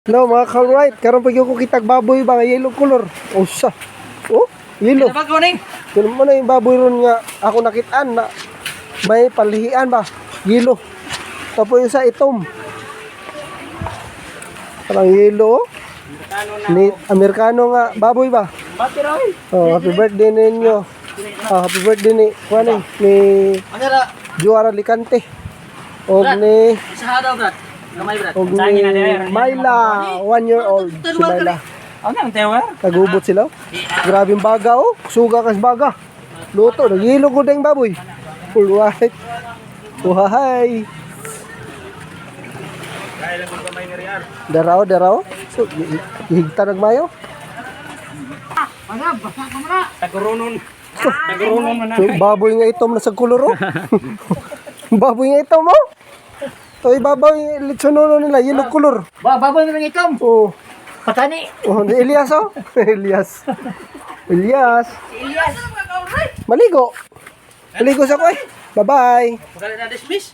Hello mga ka-right, karon pag ko kitag baboy ba nga yellow color. O sa. Oh, yellow. Dapat ko ning. Kano mo na yung baboy ron nga ako nakitaan na may palihian ba? Yellow. Tapos yung sa itom. Parang yellow. oh. Ni Amerikano nga baboy ba? Raw. Oh, happy birthday ninyo. Ah, happy birthday ni kuan ni ra? Juara Licante. Og ni Isa daw brad. Og ni Myla, one year old si Myla. Ano ang tewer? Nagubot sila. oh. Grabing baga oh. Suga kas baga. Luto, nagilo ko ding baboy. Full white. Wahay. Daraw, daraw. So, higta nagmayo. Tagurunon. Tagurunon So, baboy nga itom na sa kuluro. baboy nga itom oh. Toy baboy litsonono nila, yellow color. Ba baboy mo itom. Oh, Patani. oh ni Elias oh. Elias. Elias. Elias. Maligo. Maligo sa ko eh. Bye-bye. Magalit na dismiss.